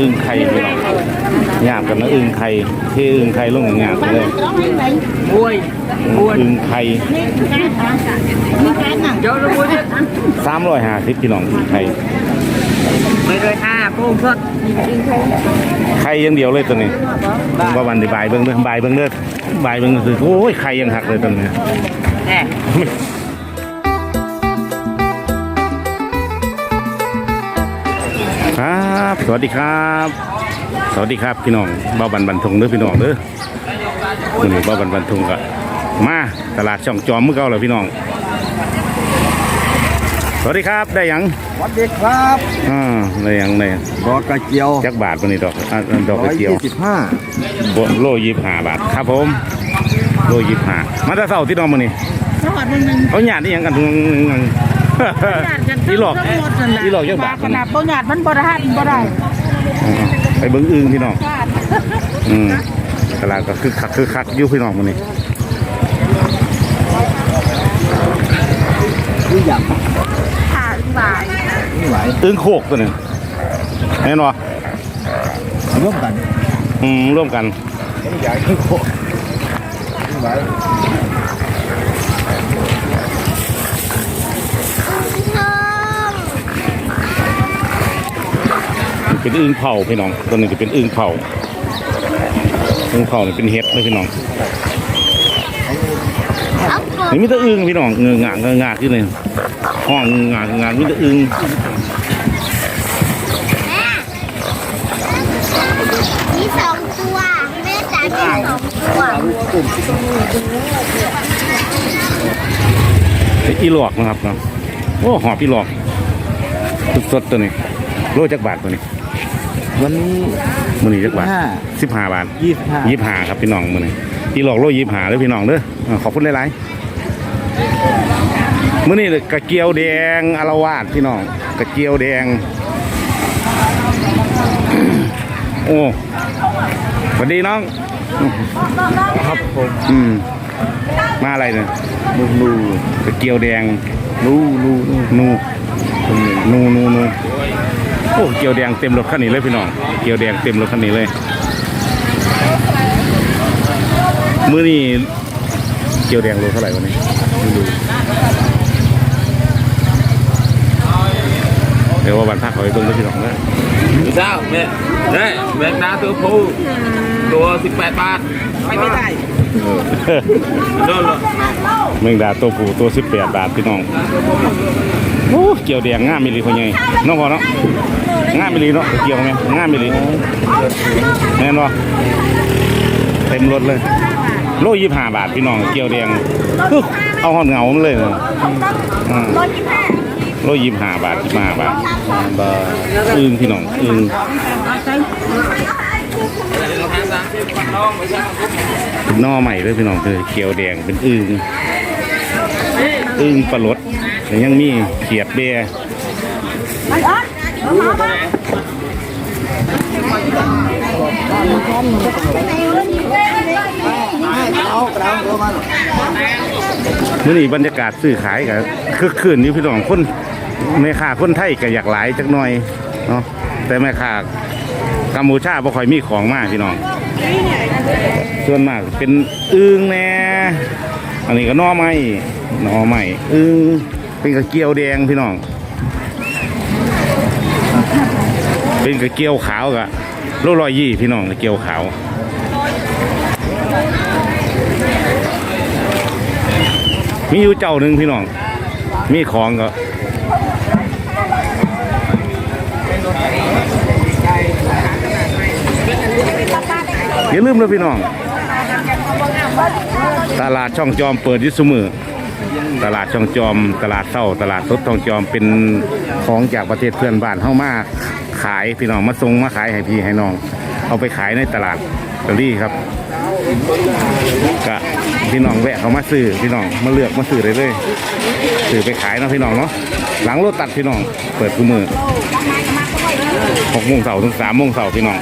อึ่งไข่พี่น้องหยาบกันนะอึ่งไข่เทอึ่งไข่ลงหยาบกันเลยมุ้ยอึ่งไข่เดี๋ยวเรามุ้ยสามร้อยห้าสิบพี่น้องอึ่งไข่ไม่เลยห้าโป้งสดไข่ยังเดียวเลยตัวนี้ว่าวันที่บ่ายเบิ้งเด้อบ่ายเบิ้งเด้อบ่ายเบิ้งคือโอ้ยไข่ยังหักเลยตัวนี้แน่ครับ สวัสดีครับ สวัสดีครับพี่น้องบ้าวบันบันทงเด้อพี่น้องเด้อวันนี้บ้าวบันบันทงก็มาตลาดช่องจอมมือเก่าแล้วพี่น้อง สวัสดีครับได้หยังสวัสดีครับอ่าได้หยังได้ดอกกระเจียวจักบาทวันนี้ดอกอะดอกกระเจียวสิบห้าบโลยี่ห้าบาทครับผมโลยี่ห้ามาแต่เสาร์ที่น้องมานี่สวัสดีหนึ่งเขาหยาดนี่ยังกันทุง อีหลอกอีหลอกจักบาทขนาดบ่หยาดมันบ่ได้บ่ได้ไปเบิ้งอึงพี่น้องอืมตลาดก็คือคักคือคักอยู่พี่น้องมันนี่คืออย่างค่ะบายไม่ไหวอึงโคกตัวหนึ่งแน่นอนร่วมกัน อืมร่วมกันไม่ใหญ่คือโคไม่ไหว เป็นอึงเผาพี่น้องตัวหนึงจะเป็นอึงเผาอึงเผานี่เป็นเห็ดเลยพี่น้องนี่มีแต่อึงพี่น้องเงืองางเงืองาที่นี่ห้องเงืองางเงืองามีแต่อึงมีสองตัวแม่จ๋ามีสองตัวอีหลอกนะครับเนาะโอ้หอบอีหลอกสดๆตัวนี้โลจักบาทตัวนี้ วันนี้ มือนี้จักบาทห้าสิบห้าบาทยี่สิบห้ายี่สิบห้าครับพี่น้องมือนี้อีหลอกโลยี่สิบห้าเลยพี่น้องเด้ออ่าขอบคุณหลายๆมือนี้กระเกียวแดงอารวาสพี่น้องกระเกียวแดง โอ้สวัสดีน้อง ครับผมอืม มาอะไรเนี่ยนูนูกระเกียวแดง นูนูนูนูนูนูนูโอ้เกียวแดงเต็มรถคันนี้เลยพี่น้อง เกียวแดงเต็มรถคันนี้เลย มื้อนี้เกียวแดงโลเท่าไหร่วันนี้ไม่รู้เดี๋ยวว่าวันพักเขาไปเบิ่งด้วยพี่น้องนะเจ้าแม่แม่แมงดาตัวผู้ตัวสิบแปดบาทไม่ไม่ได้โดน เมืองดาตัวผู้ตัว18บแปดบาทพี่น้องโอ้เกียวแดงง่ามมิลีคนใหญ่น้องพอเนาะง่ามมิลีเนาะเกี่ยวไหมงามมิลีแน่นอนเต็มรถเลยโลยี่ห้าบาทพี่น้องเกียวแดงเอาหอนเงามันเลยนะโลยี่ห้าบาทยี่ห้าบาทบาทอึ้งพี่น้องอึ้งเน่อใหม่เลยพี่น้องคือเกียวแดงเป็นอึงอึงปลาลดแต่ยังมีเขียดเบียมื่อนี้บรรยากาศซื้อขายกับคึกคืนนี่พี่น้องคนแม่ค้าคนไทยก็อยากหลายจักหน่อยเนาะแต่แม่ค้ากัมพูชาบ่ค่อยมีของมากพี่น้อง ส่วนมากเป็นอึ่งแน่อันนี้ก็นอไม้นอไม้อึ่งเป็นกระเกียวแดงพี่น้อง เป็นกระเกียวขาวกะโลร้อยยี่พี่น้องกระเกียวขาวมีอยู่เจ้าหนึ่งพี่น้อง มีของก็ อย่าลืมเลยพี่น้อง ตลาดช่องจอมเปิดยุสมือตลาดช่องจอม ตลาดเศร้าตลาดสดช่องจอมเป็นของจากประเทศเพื่อนบ้านเข้ามาขายพี่น้องมาส่งมาขายให้พี่ให้น้อง เอาไปขายในตลาดตลี่ครับก็พี่น้องแวะเขามาซื้อพี่น้องมาเลือกมาซื้อได้เลยซื้อไปขายนะพี่น้องเนาะหลังรถตัดพี่น้องเปิดกูมือหกโมงเสาร์ถึงสามโมงเสาร์พี่น้อง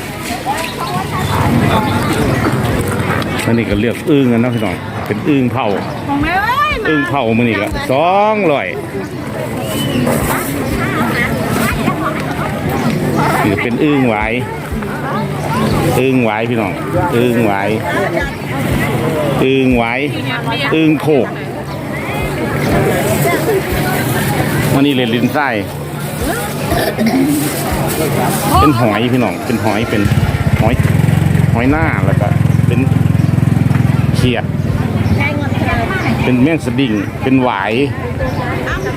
อันนี้ก็เลือกอึ้งกันเนาะพี่น้อง เป็นอึ้งเผาของแม่เอ้ยอึ้งเผามือนี่ก็สองร้อยคือเป็นอึ้งหวายอึ้งหวายพี่น้อง อึ้งหวายอึ้งหวายอึ้งโขกวันนี้เลยลิ้นไส้เป็นหอยพี่น้อง เป็นหอยเป็น หอยหอยหน้าแล้วก็เป็นเขียด เป็นแมงสดิ่ง เป็นหวาย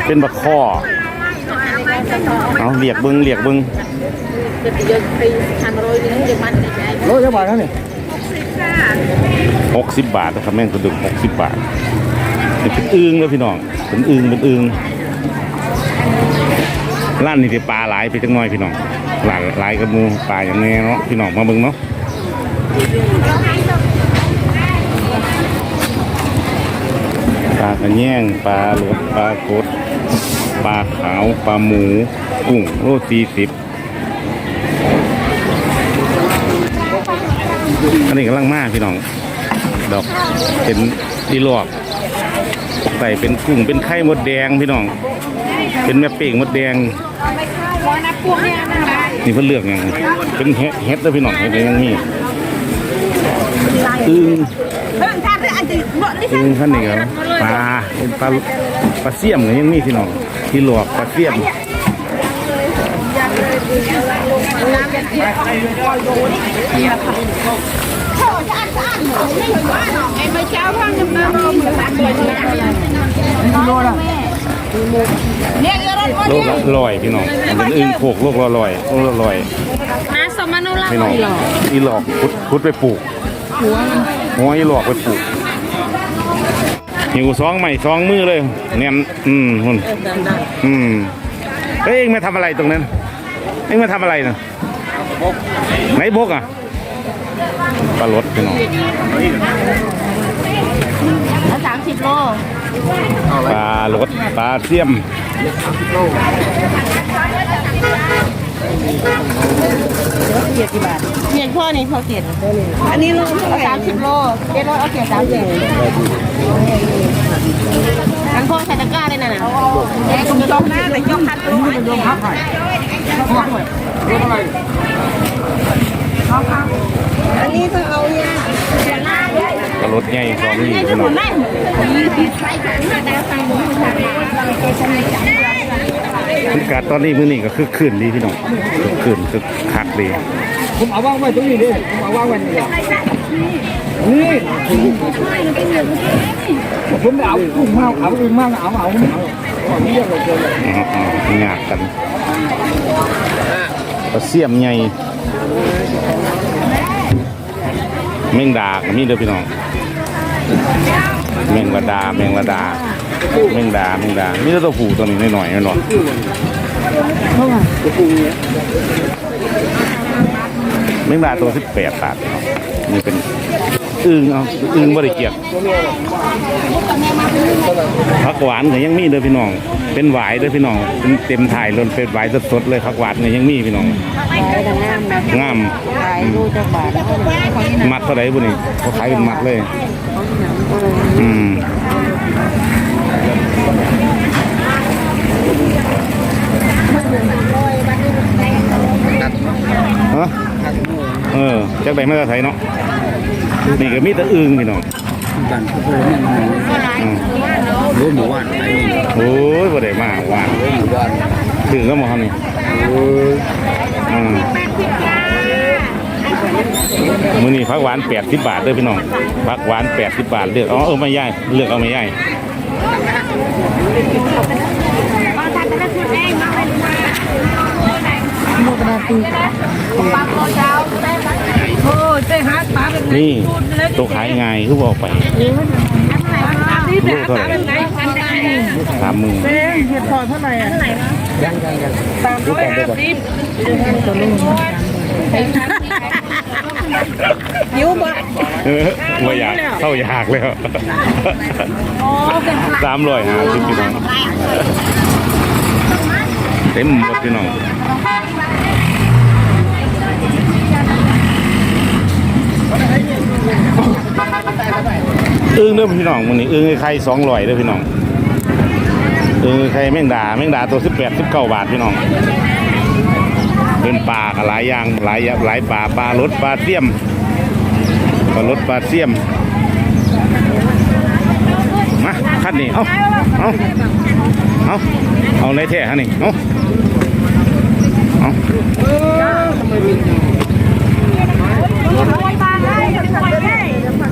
เป็นบักข้อ เอาเรียกเบิ้งเรียกเบิ้งโลจะบาทนั่นนี่หกสิบบาทนะครับแม่งกระดูกหกสิบบาทนี่เป็นอึงเลยพี่น้องเป็นอึงเป็นอึงร้านนี้ที่ปลาหลายไปจังน้อยพี่น้องหลายหลายกระมูปลาอย่างนี้เนาะพี่น้องมาเบิ้งเนาะ ปลากระแยงปลาหลดปลากดปลาขาวปลาหมูกุ้งโลสี่สิบอันนี้กำลังมากพี่น้อง ดอกเป็นดีลวกใส่เป็นกุ้งเป็นไข่มดแดงพี่น้อง เป็นแม่เป่งมดแดงนี่เพิ่นเลือกอย่างเป็นเฮ็ดเฮ็ดแล้วพี่น้องเฮ็ดยังมี อึ้งอึ้งขั้นนี้ครับปลาเป็นปลาปลาเสี่ยมก็ยังมีพี่น้องที่หลวกปลาเสี่ยมโลกละร้อยพี่น้องมันเป็นอึ้งโขกโลกละร้อยโลกละร้อยมาสมานุละพี่น้องอีหลอกคุดคุดไปปลูก หัวอีหลอกไปปลูกหิวสองใหม่สองมือเลยเนี่ยอืมหุ่นอืมเฮ้ยเอ็งมาทำอะไรตรงนั้นเอ็งมาทำอะไรนะไหนบกอะปลารสพี่น้องสามสิบโลปลารสปลาเสี่ยม เมียกี่บาทเียพ่อนี่เขาเจ็ดอันนี้โลสามสิบโลเจ็ดโลเอาเจ็ดสามสิบอันพ่อใส่ตะกร้าเลยน่ะนะคุณจองหน้าแต่ยกคันตัวอันนี้ต้องเอาเนี่ยปลารสใหญ่สองนี่ให้พี่สน้มุองนไพรใส่ถุงมาแต่ใส่หมูใส่บรร ยากาศตอนนี้มื้อนี้ก็คือคืนดีพี่น้องคือคืนคือคักดีผมเอาว่างไว้ตรงนี้ดิผมเอาว่างไว้นี่นี่ผมไม่เอากุ้งมากเอาอึ่งมากเอาเอาเอาเอาเรียกเลยเกินเลยมๆงากกันปลาเสียมใหญ่แมงดาก็มีเด้อพี่น้องแมงละดาแมงละดาแมงดาแมงดามีแต่ตัวผู้ตัวนี้หน่อยๆ เนาะแมงดาตัวสิบแปดบาทเนาะนี่เป็นอึ่งเอาอึ่งบริเกียกผักหวานก็ยังมีเด้อพี่น้อง เป็นหวายเด้อพี่น้องเป็นเต็มถ่ายล้นเป็นหวายสดๆเลยผักหวานก็ยังมีพี่น้องงามมัดเท่าไหร่บุนี่เขาขายเป็นมัดเลย อืมฮะเออ จากไหนมาจากไทยเนาะนี่ก็มีแต่อึงพี่น้องกันโอ้โหนี่มันอืมรู้หมู่ว่านไปโอ้ยบ่ได้มาหวานรู้หมู่ว่านถึงก็มาทำนี่โอ้ยอืมมื้อนี้ผักหวาน80บาทเด้อพี่น้องผักหวาน80บาทเลือกเอาเออไม่ย่ายเลือกเอาไม่ย่ายโอ้เจ๊ฮักปลาเป็ นนี่ตัวขายไงายคือบอกไปลูกเท่าไหร่สามหมื่นเห็ดพอเท่าไหร่อะยังยังยังสามร้อยห้าสิบหิวบ่เออว่าอยากเข้าอยากแล้วสามร้อยห้าสิบพี่น้องเต็มหมดพี่น้อง อึ้งเด้อพี่น้องมันนี่อึ้งไอ้ไข่สองร้อยเด้อพี่น้องอึ้งไอ้ไข่แมงดาแมงดาตัวสิบแปดสิบเก้าบาทพี่น้องเป็นปลาหลายอย่างหลายหลายปลาปลารสปลาเสี่ยมปลารสปลาเสี่ยมมาคัดนี่เอาเอาเอาเอาในแท้ฮะนี่เอาเอา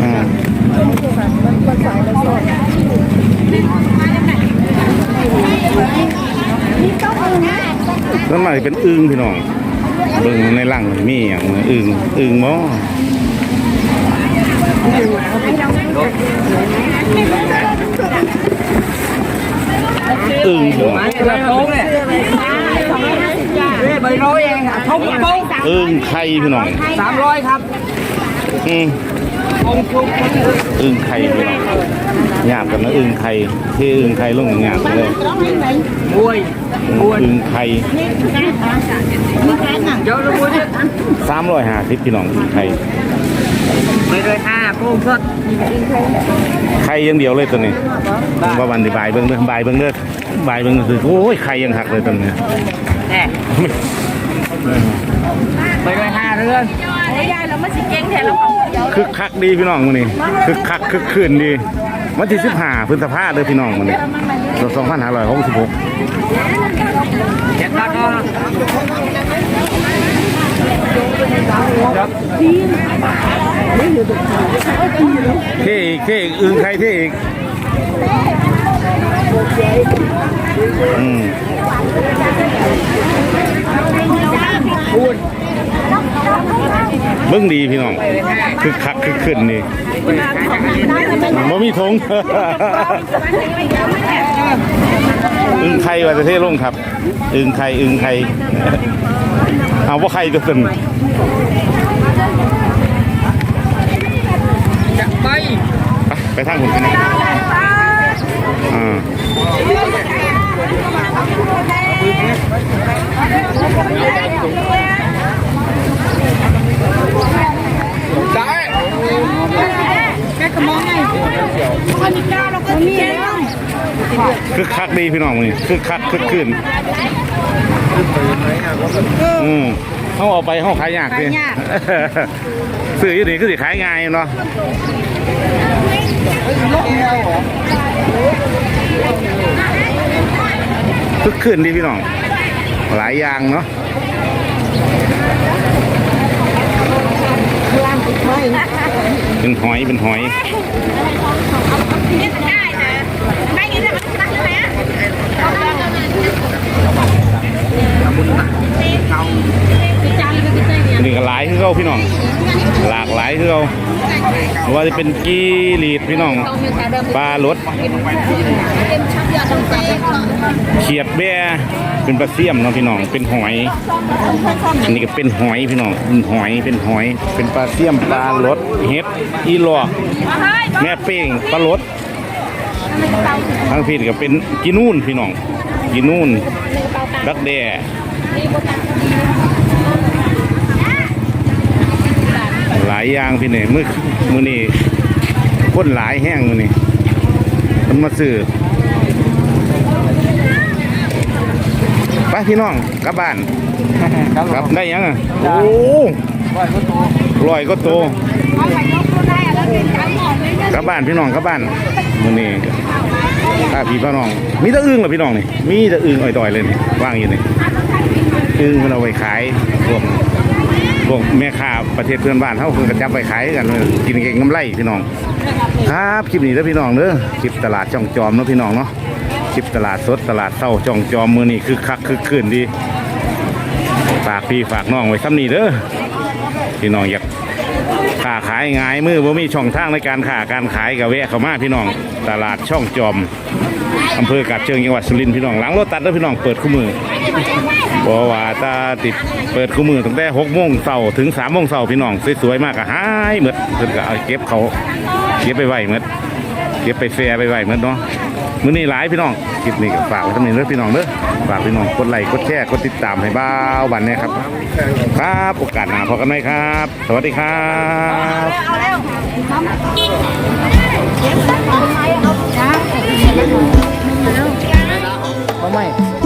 อ่า แล้วมันเป็นอึงพี่น้องเบิ่งในร่างมันมีอย่างอึงอึงหม้ออึงพี่น้องกระโปงเนี่ยใบร้อยเองทงกระโปงอึงไข่พี่น้องสามร้อยครับ อืม องชุกอึงไข่พี่น้องหยาบกันนะอึงไข่เทอึงไข่ลงหยาบกันเลยมวยอึงไข่สามร้อยห้าสิบพี่น้องอึงไข่ใบร้อยห้าโป้งสดไข่ยังเดียวเลยตัวนี้ผมว่าวันที่บ่ายเบิ่งเด้อบ่ายเบิ่งเด้อบ่ายเบิ่งก็คือโอ้ยไข่ยังหักเลยตัวนี้แน่ใบร้อยห้าเรื่องยายเราไม่สิเก่งแทนเราของ คึกคักดีพี่น้องมื้อนี้คึกคักคึกคืนดี วันที่15พฤษภาเด้อพี่น้องมื้องพันี้2566เจ็ดบาทก็เท่อีกเท่อีกอึงไข่เท่อีกอืม เบิ่งดีพี่น้องคึกคักคึกคืนดีบ่มีธงอึงไข่ว่าจะเทลงครับ อึงไข่อึงไข่เอาว่าไข่ตัวตึงจะไปไปไปทางผมอ่าไคึกคักดีพี่น้องนี่คึกคักคึกคืนอืมเขาเอาไปเขาขายยากดิซื้ออยู่นี่ก็สิขายง่ายเนาะคึกคืนดีพี่น้อง หลายอย่างเนาะ เป็นหอยเป็นหอยไม่กินแต่มันตักเลยอะ นี่ก็หลายคือเขาพี่น้อง หลากหลายคือเขาว่าจะเป็นกีรีดพี่น้องปลารสเขียดแบ่เป็นปลาเสี่ยมเนาะพี่น้องเป็นหอย อันนี้ก็เป็นหอยพี่น้องเป็นหอยเป็นหอย เป็นปลาเสี่ยมปลารสเห็ดอีหลอกแม่เป้งปลารสทางพี่ก็เป็นกินูนพี่น้องกินูน ดักแด่หลายอย่างพี่เนี่ยมือมือนี่คนหลายแห้งมือนี่มันมาซื้อไปพี่น้องกลับบ้านครับกลับได้ยังอะโอ้ร้อยก็โตลอยก็โตเอาไปยกตัวได้แล้วเป็นการหมอนเลยนะกลับบ้านพี่น้องกลับบ้านมือนี่ ถ้าพี่พี่น้อง มีแต่อึ้งเหรอพี่น้องนี่ มีแต่อึ้งอ่อยๆเลยนี่ว่างอยู่นี่อึ้งมันเอาไปขายพวกพวกแม่ค้าประเทศเพื่อนบ้านเขาเพิ่งกระจับไปขายกันกินเก่งกำไรพี่น้อง ครับคลิปนี้เด้อพี่น้องเด้อคลิปตลาดจ่องจอมเนาะพี่น้องเนาะคลิปตลาดสดตลาดเศร้าจ่องจอมมือนี่คือคักคือคืนดีฝากพี่ฝากน้องไว้ซ้ำนี่เด้อพี่น้องอยาก ค้าขายง่ายมือบ่มีช่องทางในการค้าการขายกับแวะเข้ามาพี่น้อง ตลาดช่องจอมอำเภอกาบเชิงจังหวัดสุรินทร์พี่น้องหลังรถตัดเด้อพี่น้องเปิดคู่มือเพราะว่าตาติดเปิดคู่มือตั้งแต่หกโมงเช้าถึงสามโมงเช้าพี่น้องสวยๆมากอะหายหมดเพิ่นก็เอาเก็บเขาเก็บไปไหว้หมดเก็บไปแฟร์ไปไหว้หมดเนาะ มื้อนี้หลายพี่น้องคลิปนี้ก็ฝากไว้ทำนี้เด้อพี่น้องเด้อฝากพี่น้องกดไลค์กดแชร์กดติดตามให้บ้าวบันเนี่ยครับ ครับโอกาสหน้าพบกันไหมครับ สวัสดีครับเอาแล้วเอาเร็วทำไม่